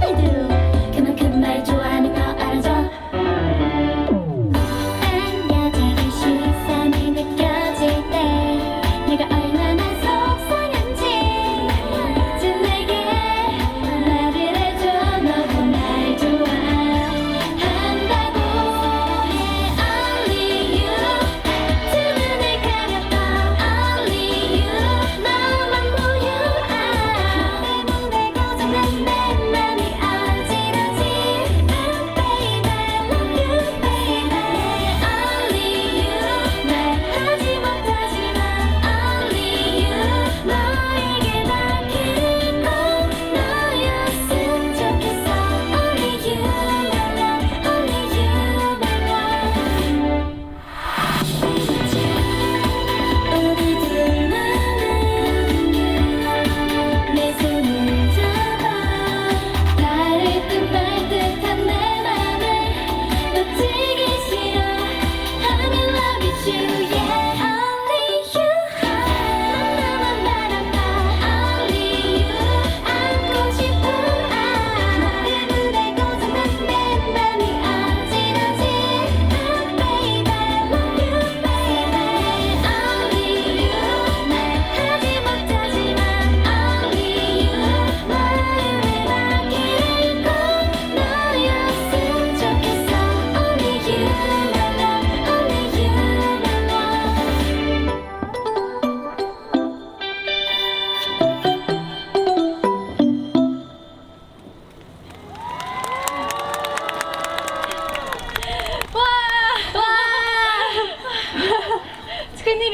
はい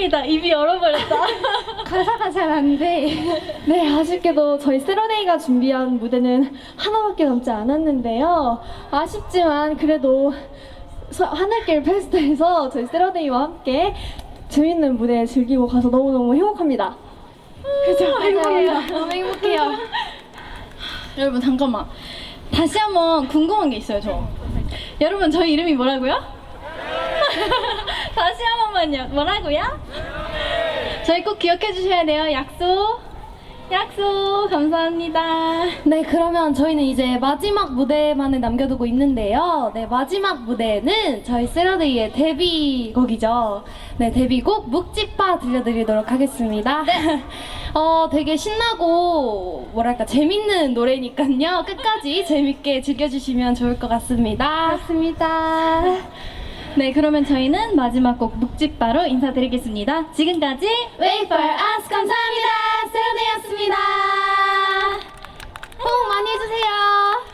큰일이다. 입이 얼어버렸다. 가사가 잘 안 돼. 네, 아쉽게도 저희 세러데이가 준비한 무대는 하나밖에 남지 않았는데요. 아쉽지만 그래도 서- 하늘길 페스트에서 저희 세러데이와 함께 재밌는 무대 즐기고 가서 너무너무 행복합니다. 그죠? 행복해요. 너무 행복해요. 여러분 잠깐만. 다시 한번 궁금한 게 있어요, 저. 여러분 저희 이름이 뭐라고요? 다시 한 번만요. 뭐라고요? 저희 꼭 기억해 주셔야 돼요. 약속. 약속. 감사합니다. 네, 그러면 저희는 이제 마지막 무대만을 남겨두고 있는데요. 네, 마지막 무대는 저희 세러데이의 데뷔곡이죠. 네, 데뷔곡 묵찌빠 들려드리도록 하겠습니다. 네. 어, 되게 신나고, 뭐랄까, 재밌는 노래니까요. 끝까지 재밌게 즐겨주시면 좋을 것 같습니다. 맞습니다. 네, 그러면 저희는 마지막 곡 묵집바로 인사드리겠습니다. 지금까지 Wait for us 감사합니다. 세러데이였습니다. 호응 많이 해주세요.